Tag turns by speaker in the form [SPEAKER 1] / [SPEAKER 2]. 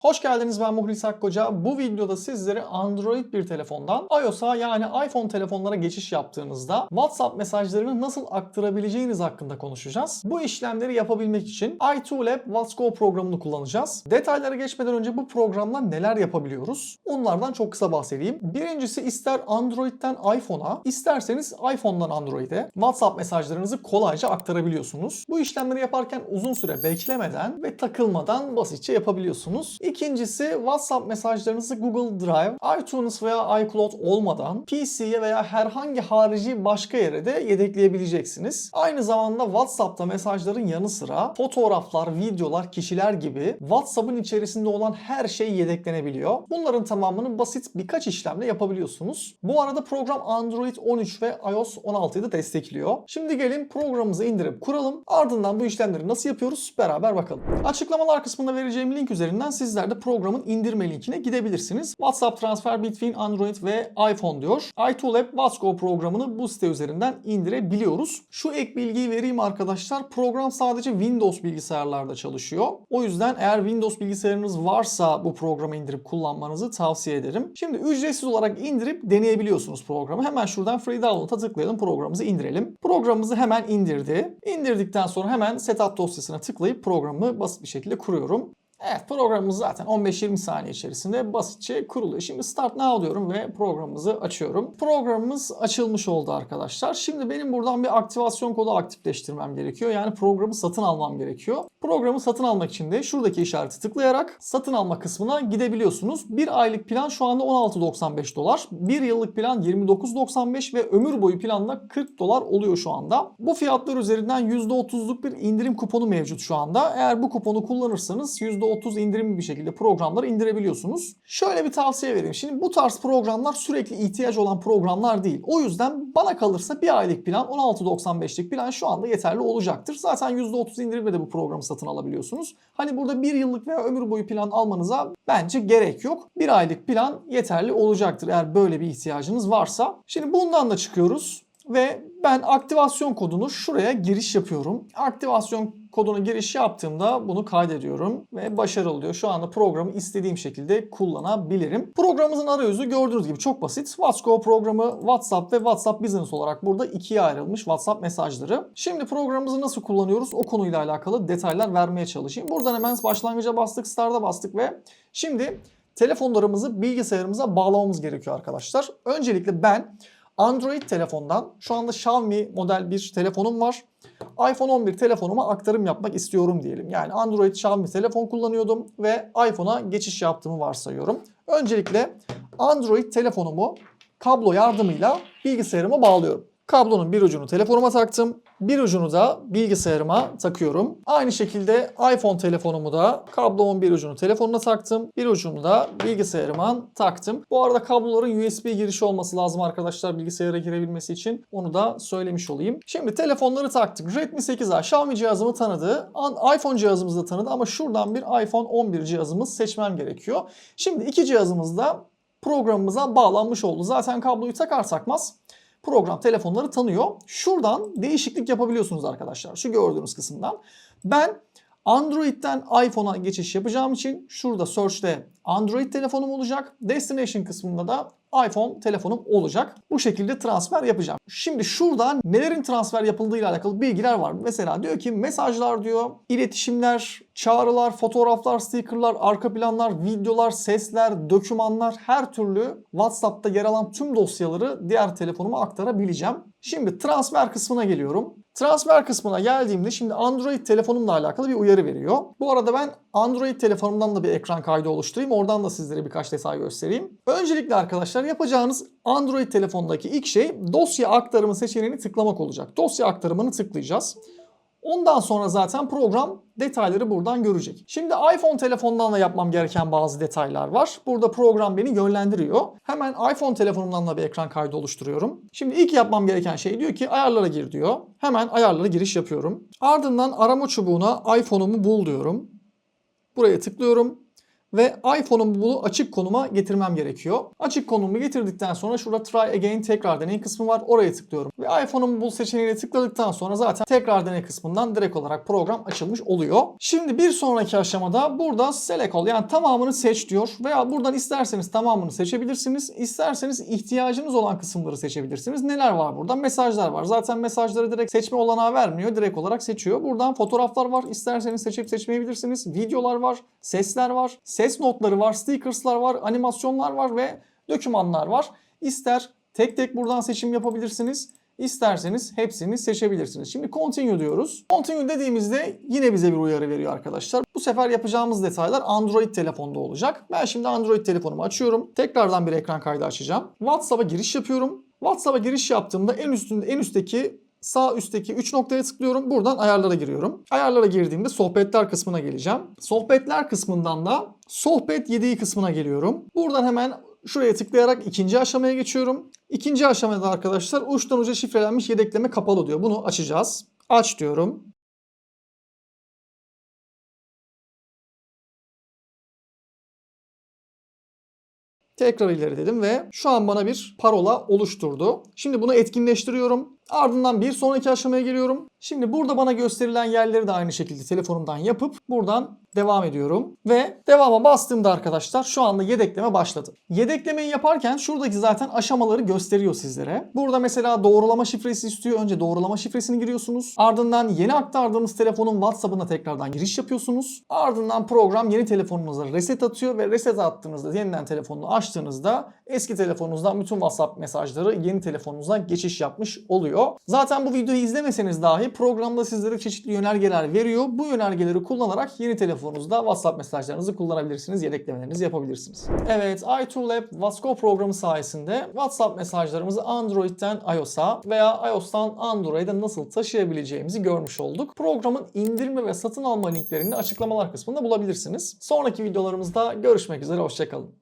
[SPEAKER 1] Hoş geldiniz ben Muhlis Akkoca. Bu videoda sizlere Android bir telefondan iOS'a yani iPhone telefonlara geçiş yaptığınızda WhatsApp mesajlarını nasıl aktarabileceğiniz hakkında konuşacağız. Bu işlemleri yapabilmek için iToolApp What's Go programını kullanacağız. Detaylara geçmeden önce bu programla neler yapabiliyoruz? Onlardan çok kısa bahsedeyim. Birincisi ister Android'den iPhone'a, isterseniz iPhone'dan Android'e WhatsApp mesajlarınızı kolayca aktarabiliyorsunuz. Bu işlemleri yaparken uzun süre beklemeden ve takılmadan basitçe yapabiliyorsunuz. İkincisi WhatsApp mesajlarınızı Google Drive, iTunes veya iCloud olmadan PC'ye veya herhangi harici başka yere de yedekleyebileceksiniz. Aynı zamanda WhatsApp'ta mesajların yanı sıra fotoğraflar, videolar, kişiler gibi WhatsApp'ın içerisinde olan her şey yedeklenebiliyor. Bunların tamamını basit birkaç işlemle yapabiliyorsunuz. Bu arada program Android 13 ve iOS 16'yı da destekliyor. Şimdi gelin programımızı indirip kuralım. Ardından bu işlemleri nasıl yapıyoruz beraber bakalım. Açıklamalar kısmında vereceğim link üzerinden sizler de programın indirme linkine gidebilirsiniz. WhatsApp Transfer Between Android ve iPhone diyor. iToolApp What's Go programını bu site üzerinden indirebiliyoruz. Şu ek bilgiyi vereyim arkadaşlar. Program sadece Windows bilgisayarlarda çalışıyor. O yüzden eğer Windows bilgisayarınız varsa bu programı indirip kullanmanızı tavsiye ederim. Şimdi ücretsiz olarak indirip deneyebiliyorsunuz programı. Hemen şuradan Free Download'a tıklayalım. Programımızı indirelim. Programımızı hemen indirdi. İndirdikten sonra hemen Setup dosyasına tıklayıp programı basit bir şekilde kuruyorum. Evet programımız zaten 15-20 saniye içerisinde basitçe kuruluyor. Şimdi Start Now diyorum ve programımızı açıyorum. Programımız açılmış oldu arkadaşlar. Şimdi benim buradan bir aktivasyon kodu aktifleştirmem gerekiyor. Yani programı satın almam gerekiyor. Programı satın almak için de şuradaki işareti tıklayarak satın alma kısmına gidebiliyorsunuz. Bir aylık plan şu anda 16.95 dolar. Bir yıllık plan 29.95 ve ömür boyu planla 40 dolar oluyor şu anda. Bu fiyatlar üzerinden %30'luk bir indirim kuponu mevcut şu anda. Eğer bu kuponu kullanırsanız %30 indirimli bir şekilde programları indirebiliyorsunuz. Şöyle bir tavsiye vereyim. Şimdi bu tarz programlar sürekli ihtiyaç olan programlar değil. O yüzden bana kalırsa bir aylık plan 16.95'lik plan şu anda yeterli olacaktır. Zaten %30 indirimle de bu programı satın alabiliyorsunuz. Hani burada bir yıllık veya ömür boyu plan almanıza bence gerek yok. Bir aylık plan yeterli olacaktır eğer böyle bir ihtiyacınız varsa. Şimdi bundan da çıkıyoruz ve ben aktivasyon kodunu şuraya giriş yapıyorum. Aktivasyon koduna giriş yaptığımda bunu kaydediyorum ve başarılı diyor. Şu anda programı istediğim şekilde kullanabilirim. Programımızın arayüzü gördüğünüz gibi çok basit. WhatsApp programı WhatsApp ve WhatsApp Business olarak burada ikiye ayrılmış WhatsApp mesajları. Şimdi programımızı nasıl kullanıyoruz o konuyla alakalı detaylar vermeye çalışayım. Buradan hemen başlangıca bastık, Start'a bastık ve şimdi telefonlarımızı bilgisayarımıza bağlamamız gerekiyor arkadaşlar. Öncelikle ben Android telefondan şu anda Xiaomi model bir telefonum var. iPhone 11 telefonuma aktarım yapmak istiyorum diyelim. Yani Android Xiaomi telefon kullanıyordum ve iPhone'a geçiş yaptığımı varsayıyorum. Öncelikle Android telefonumu kablo yardımıyla bilgisayarıma bağlıyorum. Kablonun bir ucunu telefonuma taktım. Bir ucunu da bilgisayarıma takıyorum. Aynı şekilde iPhone telefonumu da kablomun bir ucunu telefonuna taktım. Bir ucunu da bilgisayarıma taktım. Bu arada kabloların USB girişi olması lazım arkadaşlar bilgisayara girebilmesi için. Onu da söylemiş olayım. Şimdi telefonları taktık. Redmi 8A Xiaomi cihazımı tanıdı. An- iPhone cihazımızı da tanıdı ama şuradan bir iPhone 11 cihazımız seçmem gerekiyor. Şimdi iki cihazımız da programımıza bağlanmış oldu. Zaten kabloyu takar takmaz program telefonları tanıyor. Şuradan değişiklik yapabiliyorsunuz arkadaşlar. Şu gördüğünüz kısımdan. Ben Android'den iPhone'a geçiş yapacağım için şurada search'te Android telefonum olacak. Destination kısmında da iPhone telefonum olacak. Bu şekilde transfer yapacağım. Şimdi şuradan nelerin transfer yapıldığı ile alakalı bilgiler var. Mesela diyor ki mesajlar diyor, iletişimler, çağrılar, fotoğraflar, stickerlar, arka planlar, videolar, sesler, dokümanlar her türlü WhatsApp'ta yer alan tüm dosyaları diğer telefonuma aktarabileceğim. Şimdi transfer kısmına geliyorum. Transfer kısmına geldiğimde şimdi Android telefonumla alakalı bir uyarı veriyor. Bu arada ben Android telefonumdan da bir ekran kaydı oluşturayım. Oradan da sizlere birkaç detay göstereyim. Öncelikle arkadaşlar yapacağınız Android telefondaki ilk şey dosya aktarımı seçeneğini tıklamak olacak. Dosya aktarımını tıklayacağız. Ondan sonra zaten program detayları buradan görecek. Şimdi iPhone telefondan da yapmam gereken bazı detaylar var. Burada program beni yönlendiriyor. Hemen iPhone telefonumdan da bir ekran kaydı oluşturuyorum. Şimdi ilk yapmam gereken şey diyor ki ayarlara gir diyor. Hemen ayarlara giriş yapıyorum. Ardından arama çubuğuna iPhone'umu bul diyorum. Buraya tıklıyorum ve iPhone'un bunu açık konuma getirmem gerekiyor. Açık konumu getirdikten sonra şurada Try Again tekrar deney kısmı var. Oraya tıklıyorum. Ve iPhone'un bu seçeneğine tıkladıktan sonra zaten tekrar deney kısmından direkt olarak program açılmış oluyor. Şimdi bir sonraki aşamada burada Select All yani tamamını seç diyor. Veya buradan isterseniz tamamını seçebilirsiniz. İsterseniz ihtiyacınız olan kısımları seçebilirsiniz. Neler var burada? Mesajlar var. Zaten mesajları direkt seçme olanağı vermiyor. Direkt olarak seçiyor. Buradan fotoğraflar var. İsterseniz seçip seçmeyebilirsiniz. Videolar var. Sesler var. Ses notları var. Stickerslar var. Animasyonlar var ve dokümanlar var. İster tek tek buradan seçim yapabilirsiniz. İsterseniz hepsini seçebilirsiniz. Şimdi continue diyoruz. Continue dediğimizde yine bize bir uyarı veriyor arkadaşlar. Bu sefer yapacağımız detaylar Android telefonda olacak. Ben şimdi Android telefonumu açıyorum. Tekrardan bir ekran kaydı açacağım. WhatsApp'a giriş yapıyorum. WhatsApp'a giriş yaptığımda en üstünde en üstteki sağ üstteki 3 noktaya tıklıyorum. Buradan ayarlara giriyorum. Ayarlara girdiğimde sohbetler kısmına geleceğim. Sohbetler kısmından da sohbet yedeği kısmına geliyorum. Buradan hemen şuraya tıklayarak ikinci aşamaya geçiyorum. İkinci aşamada arkadaşlar uçtan uca şifrelenmiş yedekleme kapalı diyor. Bunu açacağız. Aç diyorum. Tekrar ileri dedim ve şu an bana bir parola oluşturdu. Şimdi bunu etkinleştiriyorum. Ardından bir sonraki aşamaya geliyorum. Şimdi burada bana gösterilen yerleri de aynı şekilde telefonumdan yapıp buradan devam ediyorum. Ve devama bastığımda arkadaşlar şu anda yedekleme başladı. Yedeklemeyi yaparken şuradaki zaten aşamaları gösteriyor sizlere. Burada mesela doğrulama şifresi istiyor. Önce doğrulama şifresini giriyorsunuz. Ardından yeni aktardığımız telefonun WhatsApp'ına tekrardan giriş yapıyorsunuz. Ardından program yeni telefonunuza reset atıyor ve reset attığınızda yeniden telefonunu açtığınızda eski telefonunuzdan bütün WhatsApp mesajları yeni telefonunuza geçiş yapmış oluyor. Zaten bu videoyu izlemeseniz dahi programda sizlere çeşitli yönergeler veriyor. Bu yönergeleri kullanarak yeni telefonunuzda WhatsApp mesajlarınızı kullanabilirsiniz, yedeklemelerinizi yapabilirsiniz. Evet, i2Lab Vasco programı sayesinde WhatsApp mesajlarımızı Android'den iOS'a veya iOS'tan Android'e nasıl taşıyabileceğimizi görmüş olduk. Programın indirme ve satın alma linklerini açıklamalar kısmında bulabilirsiniz. Sonraki videolarımızda görüşmek üzere, hoşçakalın.